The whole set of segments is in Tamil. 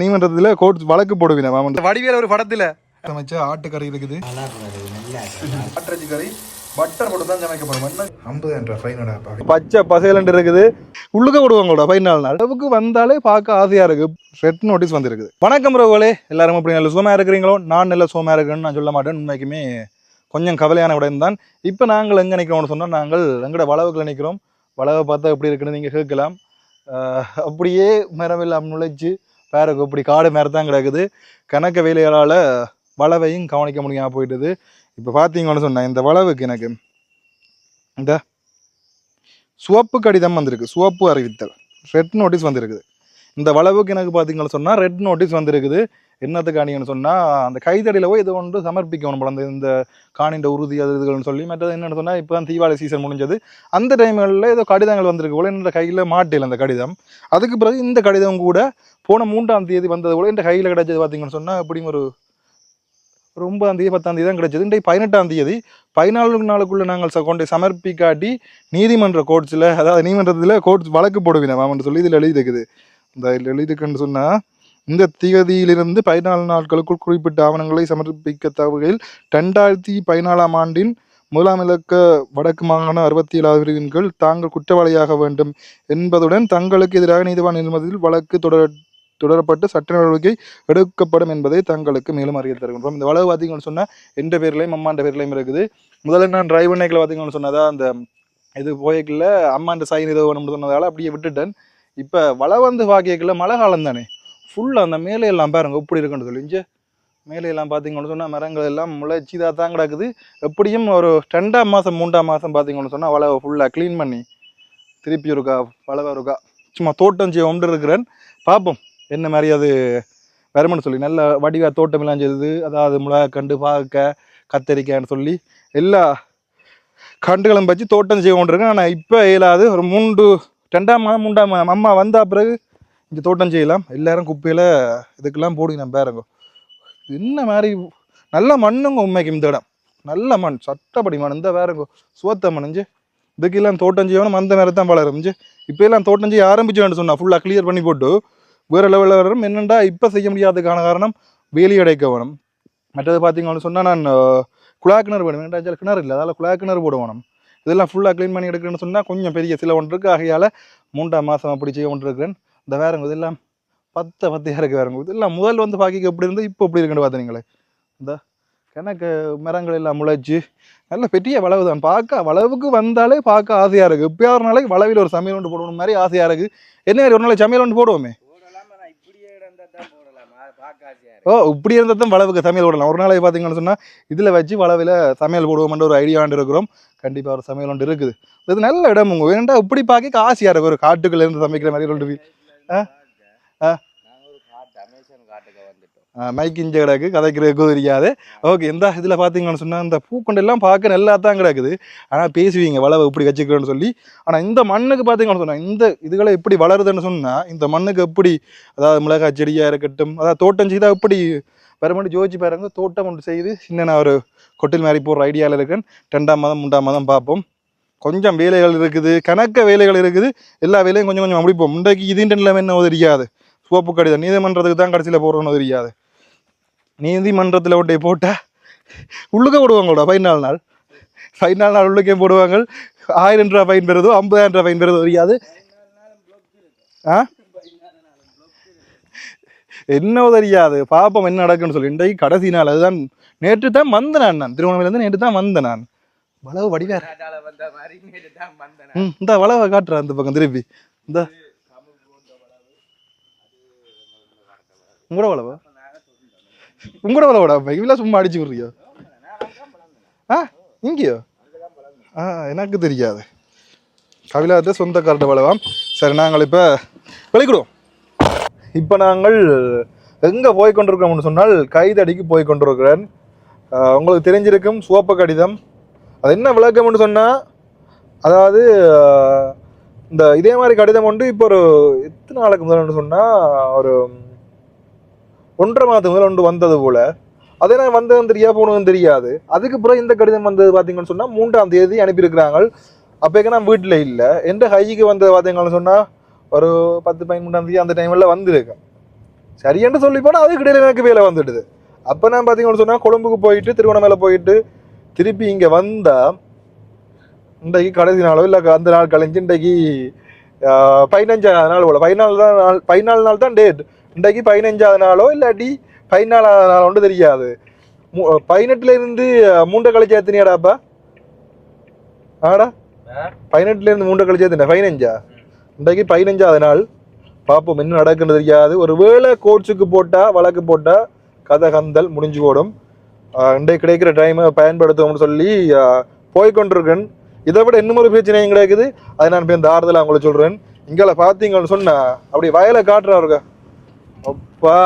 நீதிமன்றத்தில் கோர்ட் வழக்கு போடுவீங்க மாமன் வடிவேல ஒரு படத்தில். சமைச்ச ஆட்டுக்கறி இருக்குது. ஆட்டரச்சி கறி பட்டர் போட்டு தான் சமைக்கப்படும் ஐம்பது ஃபைனோட பச்சை பசைலண்டு இருக்குது. உள்ளுக்க விடுவாங்களோட ஃபைனல் நாள் அளவுக்கு வந்தாலே பார்க்க ஆசையா இருக்கு. ரெட் நோட்டீஸ் வந்திருக்குது. வணக்கம் ரவுகளே எல்லாரும் அப்படி நல்ல சுகமா இருக்கிறீங்களோ? நான் நல்ல சுகமா இருக்கிறேன்னு நான் சொல்ல மாட்டேன். உண்மைக்குமே கொஞ்சம் கவலையான விடம் தான். இப்போ நாங்கள் எங்கே நிற்கிறோம்னு சொன்னால் நாங்கள் எங்கட வளவுக்குள்ள நிற்கிறோம் வளவை பார்த்தா எப்படி இருக்குன்னு நீங்கள் கேட்கலாம். அப்படியே மரம் எல்லாம் நுழைச்சு பேருக்கு இப்படி காடு மேலே தான் கிடக்குது. கணக்க வேலைகளால் வளவையும் கவனிக்க முடியாமல் போயிட்டுது. இப்போ பார்த்தீங்கன்னு சொன்னேன் இந்த வளவுக்கு எனக்கு இந்த சிவப்பு கடிதம் வந்திருக்கு. சிவப்பு அறிவித்தல். ரெட் நோட்டீஸ் வந்திருக்குது. இந்த வளவுக்கு எனக்கு பார்த்தீங்கன்னு சொன்னால் ரெட் நோட்டீஸ் வந்திருக்குது. என்னத்துக்கு காணிங்கன்னு சொன்னால் அந்த கைத்தடியில் போய் இது ஒன்று சமர்ப்பிக்கணும் போல அந்த இந்த காணின்ற உறுதி அது இதுகள்னு சொல்லி மற்றது என்னென்னு சொன்னால் இப்போ தான் தீபாவளி சீசன் முடிஞ்சது. அந்த டைம்களில் ஏதோ கடிதங்கள் வந்திருக்கு போல என்னோட கையில் மாட்டில் அந்த கடிதம். அதுக்கு பிறகு இந்த கடிதம் கூட போன மூன்றாம் தேதி வந்தது கூட என் கையில் கிடைச்சது பார்த்தீங்கன்னு சொன்னால் எப்படியும் ஒரு ஒரு ஒன்பதாம் தேதி பத்தாம் தேதி தான் கிடைச்சது. இன்றைக்கு பதினெட்டாம் தேதி. பதினாலு நாளுக்குள்ள நாங்கள் ச- கொண்டு சமர்ப்பிக்காட்டி நீதிமன்ற கோர்ட்ஸில் அதாவது நீதிமன்றத்தில் கோர்ட்ஸ் வழக்கு போடுவீங்க மாமன் சொல்லி இதில் எழுதியிருக்குது. இந்த இதில் எழுதியிருக்குன்னு சொன்னால் இந்த தேதியிலிருந்து பதினாலு நாட்களுக்குள் குறிப்பிட்ட ஆவணங்களை சமர்ப்பிக்க தவறுகையில் ரெண்டாயிரத்தி பதினாலாம் ஆண்டின் முதலாம் இலக்க வடக்கு மாகாண அறுபத்தி ஏழாவது பிரிவின் கீழ் தாங்கள் குற்றவாளியாக வேண்டும் என்பதுடன் தங்களுக்கு எதிராக நீதிவான் நிர்மதியில் வழக்கு தொடர தொடரப்பட்டு சட்ட நடவடிக்கை எடுக்கப்படும் என்பதை தங்களுக்கு மேலும் அறிய தருகின்றோம். இந்த வளவு பார்த்தீங்கன்னு சொன்னால் எந்த பேர்லையும் அம்மாண்ட பேர்லையும் இருக்குது. முதல்ல நான் டிரைவ் பண்ணைக்கில் பார்த்தீங்கன்னு சொன்னதா அந்த இது போயக்கில் அம்மாண்ட சாய் ஏதோ சொன்னதால் அப்படியே விட்டுட்டேன். இப்போ வளவந்து வாக்கியக்கில் மழை காலம் தானே ஃபுல்லாக அந்த மேலே எல்லாம் பாருங்க எப்படி இருக்குன்னு சொல்லி. இங்கே மேலே எல்லாம் பார்த்தீங்கன்னு சொன்னால் மரங்கள் எல்லாம் முளைச்சி தான் தான் கிடக்குது. எப்படியும் ஒரு ரெண்டாம் மாதம் மூன்றாம் மாதம் பார்த்தீங்கன்னு சொன்னால் வளவை ஃபுல்லாக க்ளீன் பண்ணி திருப்பி இருக்கா வளவை இருக்கா சும்மா தோட்டம் செய்ய ஒன்று இருக்கிறேன். பார்ப்போம் என்ன மாதிரி அது வருமானு சொல்லி. நல்ல வடிவா தோட்டம் எல்லாம் செய்யுது அதாவது மிளகாக்கண்டு பாக்க கத்தரிக்காய்னு சொல்லி எல்லா கண்டுகளும் வச்சு தோட்டம் செய்ய கொண்டிருக்கேன் ஆனால் இப்போ இயலாது. ஒரு மூன்று ரெண்டாம் மாதம் மூன்றாம் மாதம் அம்மா வந்த பிறகு இங்கே தோட்டம் செய்யலாம். எல்லாரும் குப்பையில் இதுக்கெல்லாம் போடுங்க நம்ம பேருங்க. என்ன மாதிரி நல்ல மண்ணுங்க உண்மைக்கு இந்த இடம். நல்ல மண் சட்டப்படி மண். இந்த வேறங்க சுவத்த மணிஞ்சு இதுக்கெல்லாம் தோட்டம் செய்யணும் அந்த மாதிரி தான் வளரும் இப்போ எல்லாம் தோட்டம் செய்ய ஆரம்பிச்சோன்னு சொன்னால் ஃபுல்லாக கிளியர் பண்ணி போட்டு வேறு லெவலில் வரும். என்னென்னா இப்போ செய்ய முடியாததுக்கான காரணம்? வேலி அடைக்க வேணும். மற்றது பார்த்தீங்கன்னு சொன்னால் நான் குழா கிணறு வேணும். ஏன்டா கிணறு இல்லை அதால் குழா கிணறு போடுவோம் இதெல்லாம் ஃபுல்லாக க்ளீன் பண்ணி எடுக்கிறேன்னு சொன்னால் கொஞ்சம் பெரிய சில ஒன்று இருக்குது ஆகையால் மூன்றாம் மாதம் அப்படி செய்ய ஒன்று இருக்கிறேன். இந்த வேறங்க இதெல்லாம் பத்து பத்தையாக இருக்கு வேறங்க இதெல்லாம் முதல் வந்து பாக்கிக்கு எப்படி இருந்து இப்போ எப்படி இருக்குன்னு பார்த்தீங்களே இந்த கணக்கு மரங்கள் எல்லாம் முளைச்சு நல்ல பெரிய வளவு தான். பார்க்க வளவுக்கு வந்தாலே பார்க்க ஆசையாக இருக்குது இப்போ ஒரு நாளைக்கு வளவில் ஒரு சமையல் ஒன்று போடணும் மாதிரி ஆசையாக இருக்குது என்ன மாதிரி ஒரு நாளைக்கு சமையல் ஒன்று போடுவோமே? ஓ இப்படி இருந்தால் தான் வளவுக்கு சமையல் போடலாம். ஒரு நாளைக்கு பார்த்தீங்கன்னு சொன்னால் இதில் வச்சு வளவில் சமையல் போடுவோம்ன்ற ஒரு ஐடியா இருக்கிறோம். கண்டிப்பாக ஒரு சமையல் ஒன்று இருக்குது. இது நல்ல இடம் உங்க. வேண்டா இப்படி பார்க்க ஆசையாக இருக்கும் ஒரு காட்டுக்குள்ள இருந்து சமைக்கிற மாதிரி ஒரு ஆ? மைக் இஞ்ச கிடக்கு. கதைக்கிறதுக்கும் தெரியாது ஓகே இந்த இதில் பார்த்தீங்கன்னு சொன்னால் இந்த பூக்கொண்டெல்லாம் பார்க்க நல்லா தான் கிடக்குது. ஆனால் பேசுவீங்க வளவை இப்படி வச்சுக்கிறேன்னு சொல்லி. ஆனால் இந்த மண்ணுக்கு பார்த்தீங்கன்னு சொன்னால் இந்த இதுகளை எப்படி வளருதுன்னு சொன்னால் இந்த மண்ணுக்கு எப்படி அதாவது மிளகாய் செடியாக இருக்கட்டும் அதாவது தோட்டம் செய்தால் எப்படி பெருமாடி ஜோதிச்சு பாருங்க தோட்டம் ஒன்று செய்து சின்ன நான் ஒரு கொட்டில் மாதிரி போடுற ஐடியாவில் இருக்கேன். ரெண்டாம் மாதம் மூன்றாம் மாதம் பார்ப்போம். கொஞ்சம் வேலைகள் இருக்குது கணக்க வேலைகள் இருக்குது எல்லா வேலையும் கொஞ்சம் கொஞ்சம் முடிப்போம். இன்றைக்கு இதுன்ற நிலைமை என்ன தெரியாது. சோப்பு கடிதம் நீதிமன்றத்துக்கு தான் கடைசியில் போடுறோன்னு தெரியாது. நீதிமன்றத்தில் ஒன்றை போட்டால் உள்ளுக்க போடுவாங்களோட பதினாலு நாள். பதினாலு நாள் உள்ளுக்கே போடுவாங்க. ஆயிரம் ரூபா ஃபைன் பெறுதோ ஐம்பதாயிரம் ரூபா ஃபைன் பெறுதோ தெரியாது. ஆ? என்ன தெரியாது. பாப்பம் என்ன நடக்குன்னு சொல்லி இன்றைக்கு கடைசி நாள். அதுதான் நேற்று தான் வந்தேன் நான் நான். திருவண்ணாமலையிலேருந்து நேற்று தான் வந்தேன் நான். வளவு வடிவார் இந்த வளவை காட்டுறேன் அந்த பக்கம் திருப்பி இந்த. உங்களோட வளவா? உங்களோட வளவோட வெயில சும்மா அடிச்சு விடுறியோ? ஆ இங்கேயோ? ஆ எனக்கு தெரியாது. கவிலாத சொந்தக்காரட்ட வளவாம். சரி நாங்கள் இப்போ வெளிக்கிடுவோம் இப்போ நாங்கள் எங்கே போய் கொண்டிருக்கிறோம்னு சொன்னால் கைதடிக்கு போய் கொண்டிருக்கிறேன். உங்களுக்கு தெரிஞ்சிருக்கும் சிவப்பு கடிதம். அது என்ன விளக்கம்னு சொன்னால் அதாவது இந்த இதே மாதிரி கடிதம் கொண்டு இப்போ ஒரு எத்தனை நாளுக்கு முதல்னு சொன்னால் ஒரு ஒன்றரை மாதத்துக்கு முதல் ஒன்று வந்தது போல். அதே நான் வந்ததும் தெரியா போனதும் தெரியாது. அதுக்கு பிறகு இந்த கடிதம் வந்தது பார்த்தீங்கன்னு சொன்னால் மூன்றாம் தேதி அனுப்பியிருக்கிறாங்க. அப்போக்கு நான் வீட்டில் இல்லை. எந்த ஹைஜிக்கு வந்தது பார்த்தீங்கன்னு சொன்னால் ஒரு பத்து பதிமூன்றாம் தேதி அந்த டைமில் வந்திருக்கேன் சரியென்று சொல்லி போனால் அதுக்கு இடையில எனக்கு வேலை வந்துடுது. அப்போ நான் பார்த்தீங்கன்னு சொன்னால் கொழும்புக்கு போயிட்டு திருவண்ணாமலை போயிட்டு திருப்பி இங்கே வந்தா இன்றைக்கு கடைசி நாளோ இல்லை அந்த நாள் கழிஞ்சு இன்றைக்கு பதினஞ்சாவது நாள் போல. பதினாலு தான் நாள் பதினாலு நாள் தான் டேட் இன்றைக்கு பதினஞ்சாவது நாளோ இல்லாட்டி பதினாலாவது நாள் ஒன்று தெரியாது. மு- பதினெட்டுல இருந்து ஆஹ், மூன்றை கழிச்சு எத்தனையாடாப்பா ஆடா. பதினெட்டுல இருந்து மூன்றை கழிச்சு எத்தனை? பதினஞ்சா? இன்றைக்கு பதினஞ்சாவது நாள். பார்ப்போம் என்ன நடக்குன்னு தெரியாது. ஒரு வேளை கோட்ஸுக்கு போட்டா வழக்கு போட்டா கதை கந்தல் முடிஞ்சு போடும். இன்றைக்கு கிடைக்கிற டைமை பயன்படுத்துவோம்னு சொல்லி போய்கொண்டிருக்கேன் இதை விட இன்னும் ஒரு பிரச்சனையும் கிடைக்குது அதை நான் இப்போ இந்த ஆறுதல் உங்களுக்கு சொல்கிறேன் இங்கே பார்த்தீங்கன்னு சொன்னால் அப்படி வயலை காட்டுறாருங்க அப்பா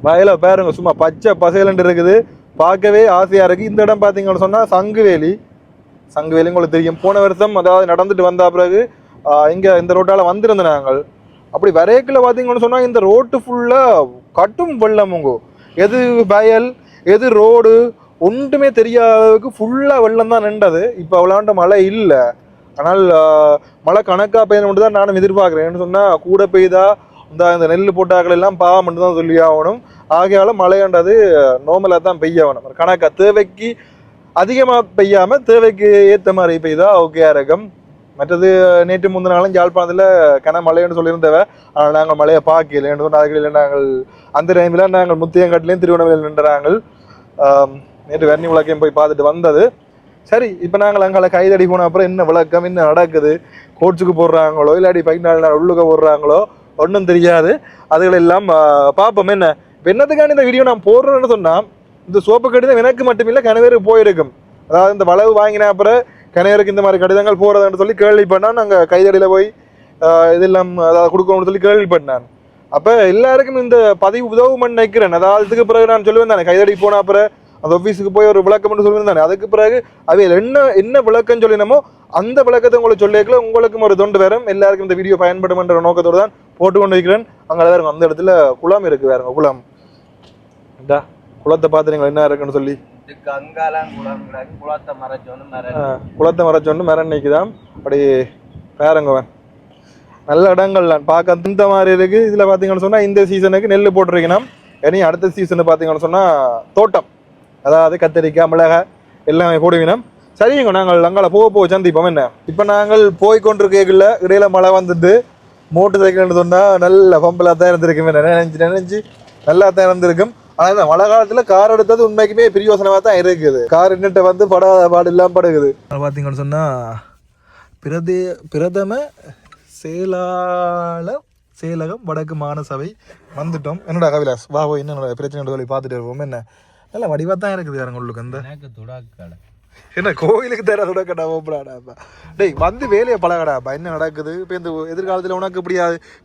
வயலை பாருங்க சும்மா பச்சை பசையலண்டு இருக்குது. பார்க்கவே ஆசையாக இருக்குது இந்த இடம் பார்த்தீங்கன்னு சொன்னால் சங்குவேலி. சங்குவேலி உங்களுக்கு தெரியும். போன வருஷம் அதாவது நடந்துட்டு வந்த பிறகு இங்கே இந்த ரோட்டால் வந்திருந்த நாங்கள். அப்படி வரையக்கில் பார்த்தீங்கன்னு சொன்னால் இந்த ரோட்டு ஃபுல்லாக கட்டும் வெள்ளம் உங்க. எது வயல் எது ரோடு ஒன்றுமே தெரியாத அளவுக்கு ஃபுல்லாக வெள்ளம் தான் நின்றது. இப்போ அவ்வளோண்ட மழை இல்லை. ஆனால் மழை கணக்காக பெய்யணும் தான் நானும் எதிர்பார்க்குறேன். சொன்னால் கூட பெய்தா இந்த இந்த நெல் போட்டாக்கள் எல்லாம் பாவம் தான் சொல்லி ஆகணும். ஆகையால மழைன்றது நோமலாக தான் பெய்ய வேணும். கணக்காக தேவைக்கு அதிகமாக பெய்யாமல் தேவைக்கு ஏற்ற மாதிரி பெய்தா ஓகே இருக்கும் மற்றது நேற்று முந்தின நாளும் யாழ்ப்பாணத்தில் கன மழைன்னு சொல்லியிருந்தவ ஆனால் நாங்கள் மழையை பார்க்கல சொன்னால் சொன்னா நாங்கள் அந்த டைமில் நாங்கள் முத்தியங்காட்டிலையும் திருவண்ணாமலையில் நின்றாங்கள் நேற்று வன்னி விளக்கையும் போய் பார்த்துட்டு வந்தது. சரி இப்போ நாங்கள் அங்கே கைதடி போன அப்புறம் என்ன விளக்கம் என்ன நடக்குது? கோட்ஸுக்கு போடுறாங்களோ இல்லாட்டி பதினாலு நாள் உள்ளுக்க போடுறாங்களோ ஒன்றும் தெரியாது. அதுகளெல்லாம் பார்ப்போம் என்ன. இப்போ என்னத்துக்கான இந்த வீடியோ நான் போடுறேன்னு சொன்னால் இந்த சோப்பு கடிதம் எனக்கு மட்டுமில்லை கணவருக்கு போயிருக்கும். அதாவது இந்த வளவு வாங்கின அப்புறம் கணவருக்கு இந்த மாதிரி கடிதங்கள் போகிறதுன்னு சொல்லி கேள்விப்பட்டான். நாங்கள் கைதடியில் போய் இதெல்லாம் அதாவது கொடுக்கணும்னு சொல்லி கேள்விப்பட்டான். அப்போ எல்லாருக்கும் இந்த பதிவு உதவும் நினைக்கிறேன். அதாவது அதுக்கு பிறகு நான் சொல்லுவேன் தானே கைதடி போன அப்புறம் அந்த ஆஃபீஸுக்கு போய் ஒரு விளக்கம் சொல்லுவேன் தானே அதுக்கு பிறகு அவையில் என்ன என்ன விளக்கம் சொல்லினமோ அந்த விளக்கத்தை உங்களுக்கு சொல்லிக்கல உங்களுக்கும் ஒரு தொண்டு வரும் எல்லாருக்கும் இந்த வீடியோ பயன்படும் என்ற நோக்கத்தோடு தான் போட்டு கொண்டு வைக்கிறேன் அங்கே வேறுங்க அந்த இடத்துல குளம் இருக்கு வேறுங்க குளம். இந்தா குளத்தை பார்த்துறீங்களா என்ன இருக்குன்னு சொல்லி. குளத்தை மறைச்சோன்னு மரம் நிற்குதான் அப்படி பேரங்கவன் நல்ல இடங்கள்லாம் பார்க்க இந்த மாதிரி இருக்கு. இதில் பார்த்தீங்கன்னு சொன்னால் இந்த சீசனுக்கு நெல் போட்டிருக்கணும். இனி அடுத்த சீசன் பார்த்தீங்கன்னு சொன்னால் தோட்டம். அதாவது கத்திரிக்காய் மிளகாய் எல்லாமே போடுவினோம். சரிங்க நாங்கள் அங்கால போக போக சந்திப்போம். என்ன? இப்போ நாங்கள் போய் கொண்டிருக்கல இடையில மழை வந்துட்டு மோட்டர் சைக்கிள்னு சொன்னால் நல்ல பம்பில் தான் இருந்திருக்கும். நினைஞ்சு நினைஞ்சு நல்லா தான் இருந்திருக்கும். ஆனால் இந்த மழை காலத்தில் கார் எடுத்தது உண்மைக்குமே பிரியோசனமாக தான் இருக்குது. கார் நின்றுட்டு வந்து படாத பாடு இல்லாமல் படுகுது. பார்த்தீங்கன்னு சொன்னால் பிரதே பிரதம செயலாளர் செயலகம் வடக்கு மாநசபை வந்துட்டோம். என்னடா கவிலாஸ் வா போய் என்ன பிரச்சனை சொல்லி பார்த்துட்டு இருப்போம் என்ன? நல்ல வடிவாக தான் இருக்குது யாருங்க உள்ளுக்கு அந்த என்ன கோயிலுக்கு தர தொடக்கடா ஓப்படாடாப்பா டேய் வந்து வேலையை பழகடாப்பா என்ன நடக்குது? இப்போ இந்த எதிர்காலத்தில் உனக்கு இப்படி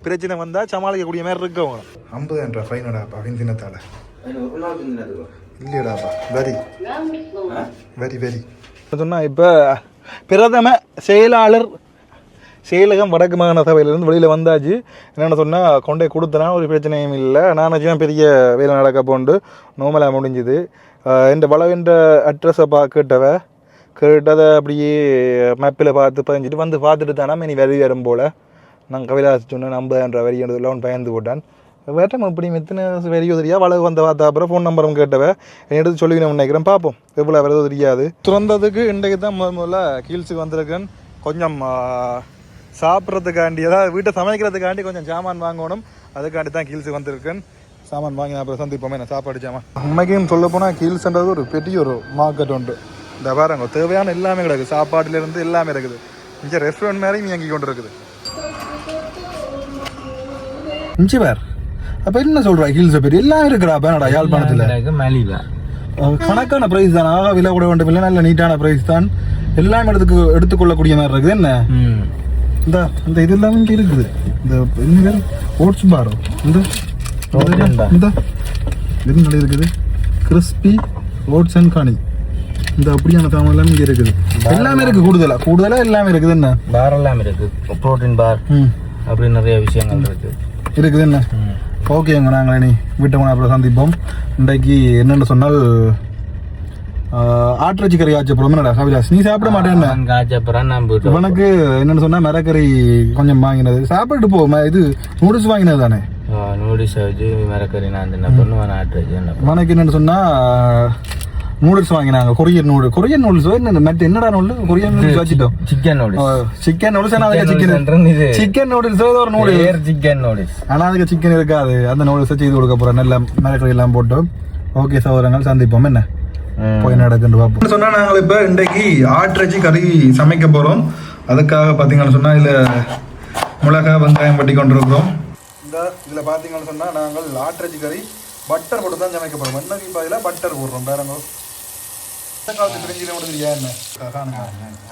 பிரச்சனை வந்தால் சமாளிக்கக்கூடிய மாதிரி இருக்கவங்க ஐம்பதுன்றா ஃபைனடாப்பா விந்தினத்தால இல்லையடாப்பா வெரி. Very very. சொன்னா இப்போ பிரதம செயலாளர் செயலகம் வடக்கு மாகாண சபையிலேருந்து வெளியில் வந்தாச்சு. என்னென்ன சொன்னால் கொண்டே கொடுத்தனா ஒரு பிரச்சனையும் இல்லை. நான் வச்சுதான் பெரிய வேலை நடக்க போண்டு நோமலாக முடிஞ்சுது. இந்த வளவென்ற அட்ரஸை பா கேட்டவ கேட்டதை அப்படியே மேப்பில் பார்த்து பதிஞ்சிட்டு வந்து பார்த்துட்டு தானே இனி வரி வரும் போல். நான் கவிலாஸ் சொன்னேன் ஐம்பதாயிரம் வரி லோன் பயந்து போட்டான். வேட்டம் இப்படி எத்தனை வெறியோ தெரியா வளவு வந்த பார்த்த அப்புறம் ஃபோன் நம்பரும் கேட்டவ என்னை எடுத்து சொல்லி நினைக்கிறேன் பார்ப்போம். எவ்வளோ வருதோ தெரியாது திறந்ததுக்கு இன்றைக்கு தான் முதல் முதல்ல கீழ்ஸுக்கு வந்திருக்கேன். கொஞ்சம் சாப்பிட்றதுக்காண்டி அதாவது வீட்டை சமைக்கிறதுக்காண்டி கொஞ்சம் சாமான் வாங்கணும். அதுக்காண்டி தான் கீழ்ஸுக்கு வந்திருக்கேன் சாமான் வாங்கி அப்புறம் சந்திப்போமே நான் சாப்பாடு சாமான். உண்மைக்கும் சொல்ல போனால் கீழ்ஸ்ன்றது ஒரு பெரிய ஒரு மார்க்கெட் உண்டு. இந்த பாருங்க தேவையான எல்லாமே கிடக்கு. சாப்பாடுலேருந்து எல்லாமே இருக்குது. இங்கே ரெஸ்டாரண்ட் மாதிரியும் இயங்கி கொண்டு இருக்குது இஞ்சி வேர் அப்போ என்ன சொல்கிறா ஹில்ஸை பேர் எல்லாம் இருக்கிறா பேனடா யாழ்ப்பாணத்தில்? மலிவா. கணக்கான பிரைஸ் தான். ஆக விலை கூட வேண்டும் இல்லை நல்ல நீட்டான பிரைஸ் தான். எல்லாம் எடுத்துக்கு எடுத்துக்கொள்ளக்கூடிய மாதிரி இருக்குது. என்ன? இந்த இந்த இது எல்லாமே இங்கே இருக்குது. இந்த என்ன பேர் ஓட்ஸ் பாரோ இந்த. இந்த இது நல்லா இருக்குது? கிறிஸ்பி ஓட்ஸ் அண்ட் காணி இந்த அப்படியான சாமான் எல்லாமே இங்கே இருக்குது. எல்லாமே இருக்கு கூடுதலா. கூடுதலா எல்லாமே இருக்குது என்ன? பார் எல்லாம் இருக்கு. புரோட்டீன் பார் அப்படி நிறைய விஷயங்கள் இருக்கு. இருக்குது என்ன? ஓகேங்க நாங்கள் இனி வீட்டை போன அப்புறம் சந்திப்போம். இன்றைக்கு என்னென்னு சொன்னால் ஆட்டிறச்சி கறி ஆச்சு அப்புறம் என்னடா கவிலாஸ் நீ சாப்பிட மாட்டேன்டா காய்ச்சப்புறம் நான் போயிட்டு இவனுக்கு என்னன்னு சொன்னா மிரக்கறி கொஞ்சம் வாங்கினது. சாப்பிட்டு போ இது நூடுல்ஸ் வாங்கினது தானே? நூடில்ஸ் வச்சு மிரக்கறி நான் என்ன பண்ணுவேன் என்ன உனக்கு என்னன்னு சொன்னா நூடுல்ஸ் வாங்கினாங்க. கொரியன் நூடு கொரியன் நூடுல்ஸ் என்ன மெட் என்னடா நூடுல்ஸ் கொரியன் நூடுல்ஸ் வச்சுட்டோம். சிக்கன் நூடில்ஸ் சிக்கன் நூடுல்ஸ் ஆனா அதுக்கு சிக்கன் இது சிக்கன் நூடுல்ஸ் ஒரு நூடுல்ஸ் சிக்கன் நூடில்ஸ் ஆனா அதுக்கு சிக்கன் இருக்காது. அந்த நூடுல்ஸ் செய்து கொடுக்க போறோம் நல்ல மிரக்கறி எல்லாம் போட்டு ஓகே சகோதரங்கள் சந்திப்போம். என்ன? போய் நடக்குன்னு பார்ப்போம். சொன்னா நாங்கள் இப்போ இன்றைக்கு ஆட்டிறச்சி கறி சமைக்க போறோம். அதுக்காக பார்த்தீங்கன்னு சொன்னா இதுல மிளகா வெங்காயம் பட்டி கொண்டிருக்கிறோம். இந்த இதுல பார்த்தீங்கன்னு சொன்னா நாங்கள் ஆட்டிறச்சி கறி பட்டர் போட்டு தான் சமைக்க போறோம். எண்ணெய் பாதியில் பட்டர் போடுறோம் பாருங்க இந்த காலத்து பிரிஞ்சில முடிஞ்சிருக்கா என்ன?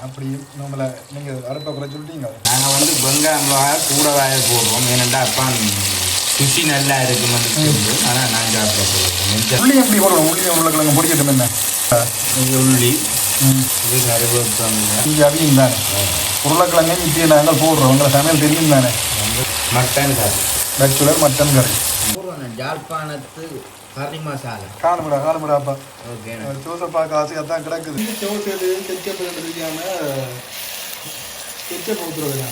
அப்படி நம்மள நீங்க அடுப்பை குறை சொல்லிட்டீங்க நாங்கள் வந்து வெங்காயம் கூட வாய போடுறோம். ஏனெண்டா அப்பா ருசி நல்லா இருக்குமென்னு சொல்லி ஆனால் நான் சாப்பிட போகிறோம் உள்ளி எப்படி போடுறோம் உள்ளி உருளைக்கிழங்கு பொடிக்கட்டும் என்ன? இது உள்ளி இது இங்கே அவியும் தானே உருளைக்கிழங்கு இப்படி நாங்கள் போடுறோம் உங்களை சமையல் தெரியும் தானே மட்டன் கறி பேச்சுலர் மட்டன் கறி ஜாழ்ப்பாணத்து கறி மசாலா காணுமுடா காணுமுடா அப்பா ஓகே சோசை பார்க்க ஆசையாக தான் கிடக்குது சோசையில் கெச்சப் தெரியாம கெச்சப் ஊற்றுறது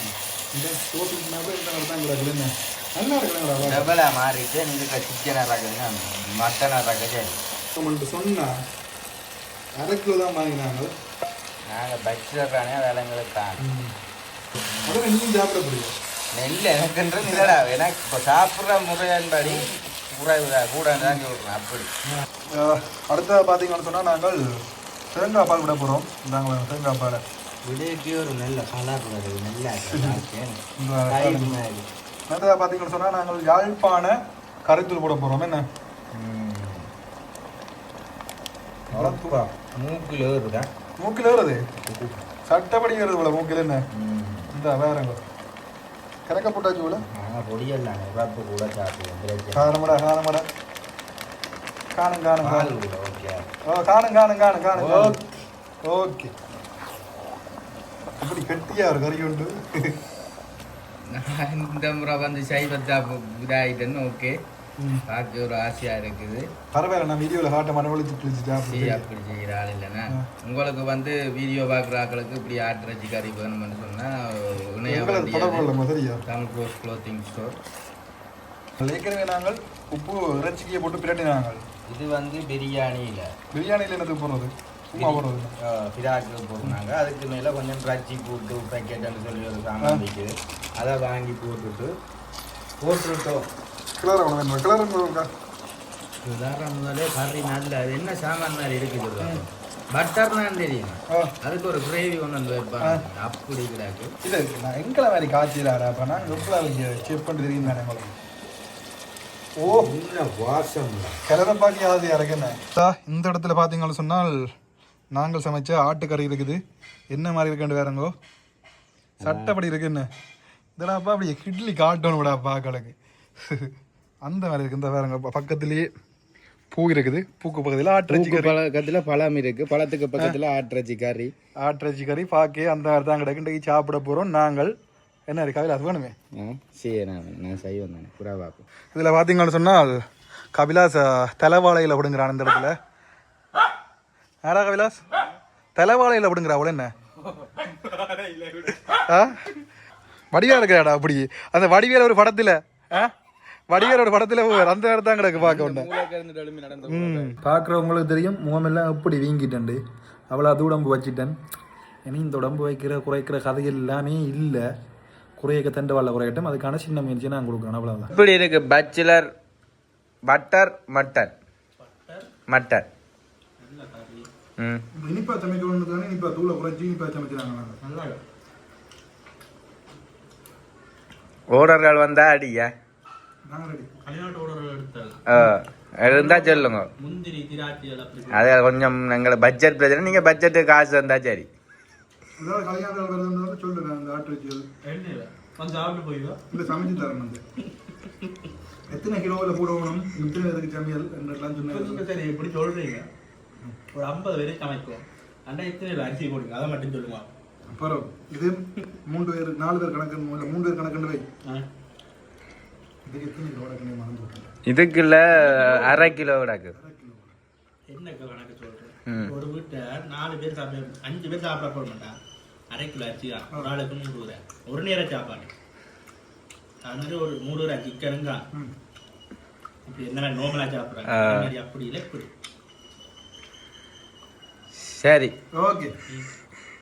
இந்த மாதிரி தான் கிடக்குது என்ன நல்லா இருக்குதுங்களா டபுளா மாறிட்டு நீங்க சிக்கன் இறக்குதுன்னா மட்டன் இறக்குது நம்மள்ட்ட சொன்னா அரை கிலோ தான் வாங்கினாங்க. நாங்கள் பட்ஜெட்டானே வேலைங்களுக்கு தான். அதான் இன்னும் சாப்பிட முடியும் நெல் எனக்குன்றது இல்லடா எனக்கு இப்போ சாப்பிட்ற முறையின்படி கூட கூட தான் சொல்கிறேன் அப்படி. அடுத்த பார்த்தீங்கன்னு சொன்னால் நாங்கள் தேங்காய் பால் விட போகிறோம் நாங்கள் தேங்காய் பாலை. விடைக்கு ஒரு நல்ல கலர் வருது நல்ல அடுத்ததாக பார்த்தீங்கன்னு சொன்னால் நாங்கள் யாழ்ப்பாண கரைத்தூள் போட போகிறோம் என்ன? அப்பா மூக்கில் வருதா மூக்கில் வருது சட்டப்படி வருது போல மூக்கில் என்ன? இந்த வேறங்க கறக்க போட்டாச்சு போல? பொடியெல்லாம் உழப்பு கூட சாப்பிடுவோம் பிரச்சனை காணமடா காணமடா. காணும் காணும் காணும். ஓகே. ஓ காணும் காணும் காணும் காணும். ஓகே. ஓகே. இப்படி கட்டியா ஒரு கறி உண்டு. இந்த முறை வந்து சைவத்தா இதாயிட்டேன்னு ஓகே. பார்க்க ஒரு ஆசையாக இருக்குது. பரவாயில்ல நான் வீடியோவில் காட்ட மாட்டேன் ஒழிச்சு கிழிச்சுட்டா சரி, அப்படி செய்கிற ஆள் இல்லைன்னா? உங்களுக்கு வந்து வீடியோ பார்க்குற ஆட்களுக்கு இப்படி ஆட்டிறச்சி கறி வேணும்னு சொன்னால் இணைய எங்களை தொடர்பு கொள்ளுங்க சரியா தமிழ் க்ளோஸ் க்ளோத்திங் ஸ்டோர் ஏற்கனவே நாங்கள் உப்பு இறைச்சிக்கியை போட்டு பிரட்டினாங்க. இது வந்து பிரியாணியில். பிரியாணியில் என்னது போடுறது? பிராக்கு போடுறாங்க அதுக்கு மேலே கொஞ்சம் இறைச்சி போட்டு பேக்கெட்டுன்னு சொல்லி ஒரு சாமான் விற்குது அதை வாங்கி போட்டுட்டு போட்டுட்டோம் கிளற வேணும் கிளற வேணும்க்கா உதாரணம் முதலே கறி நல்ல அது என்ன சாமான் மாதிரி இருக்குது தான் தெரியும்? அதுக்கு ஒரு கிரேவி ஒன்று வந்து வைப்பாங்க. அப்படி கிடாக்கு. இல்லை நான் எங்களை மாதிரி காய்ச்சலாடா அப்போ நான் எவ்வளோ செக் பண்ணி தெரியும் தானே உங்களுக்கு? ஓ. வாசம். கிளற பாக்கி ஆகுது இறக்குன்னு இந்த இடத்துல பார்த்தீங்கன்னு சொன்னால் நாங்கள் சமைச்ச ஆட்டுக்கறி இருக்குது. என்ன மாதிரி இருக்குன்னு வேறங்கோ சட்டப்படி இருக்குன்னு இதெல்லாம் அப்படி இட்லி காட்டணும் விடா பாக்களுக்கு அந்த மாதிரி இருக்கு. இந்த வேறங்க ப- பக்கத்துலேயே பூ இருக்குது. பூக்கு பக்கத்தில் ஆட்டிறச்சி கறி பழக்கத்தில் பழம் இருக்கு. பழத்துக்கு பக்கத்தில் ஆட்டிறச்சி கறி. ஆட்டிறச்சி கறி. பாக்கே அந்த மாதிரி தான் கிடக்கு. சாப்பிட போகிறோம் நாங்கள் என்ன அதில் அது வேணுமே? சரி நான் நான் செய்வேன் தானே புறா பார்ப்போம் இதில் பார்த்தீங்கன்னு சொன்னால் கபிலாஸ் தலைவாழையில விடுங்கிறான் அந்த இடத்துல. யாரா கபிலாஸ்? தலைவாழையில விடுங்கிறா. அவள் என்ன? ஆ? வடிவேல் இருக்கிறாடா அப்படி. அந்த வடிவேல் ஒரு படத்துல ஆ? வடிவேல் ஒரு படத்துல அந்த இடத்து தான் கிடக்கு பார்க்க ஒன்று ம். பார்க்குறவங்களுக்கு தெரியும் முகமெல்லாம் எப்படி வீங்கிட்டேன் அவ்வளோ அது உடம்பு வச்சிட்டேன். இனி இந்த உடம்பு வைக்கிற குறைக்கிற கதைகள் எல்லாமே இல்லை. குறையக்க தண்டு வாழ குறையட்டும். அதுக்கான சின்ன முயற்சியை நான் கொடுக்குறேன். அவ்வளோதான் இப்படி இருக்கு. பச்சுலர் பட்டர் மட்டன் மட்டன் ம். இனிப்பா சமைக்கணும்னு தானே இனிப்பா தூளை குறைச்சி இனிப்பா சமைக்கிறாங்க நல்லா ஓடர்கள் வந்தா அடியா இருந்தா சொல்லுங்க. அது கொஞ்சம் எங்களை பட்ஜெட் பிரச்சனை. நீங்க பட்ஜெட்டு காசு வந்தா சரி. எத்தனை கிலோவில் போடணும்? எத்தனை இதுக்கு சமையல் என்றெல்லாம் சொன்னேன். சரி இப்படி சொல்றீங்க. ஒரு ஐம்பது பேரை சமைக்கும். அண்டா எத்தனை அரிசி போடுங்க? அதை மட்டும் சொல்லுங்க அப்புறம் இது மூன்று பேர் நாலு பேர் கணக்கு மூணு பேர் கணக்குன்னு வை இதுக்கு எத்தனை கிலோ கணக்கு மறந்து விட்டேன் இதுக்குள்ள அரை கிலோ கிடக்கு. என்ன கணக்கு சொல்றேன். ஒரு வீட்டை நாலு பேர் சாப்பிட அஞ்சு பேர் சாப்பிட போட மாட்டான் அரை கிலோ அரிசி ஒரு ஆளுக்கு நூறு ரூபா ஒரு நேர சாப்பாடு. அது மாதிரி ஒரு நூறு ரூபா சிக்கனுங்க இப்படி என்ன நோமலா சாப்பிட்றாங்க? அப்படி இல்லை இப்படி. சரி. ஓகே.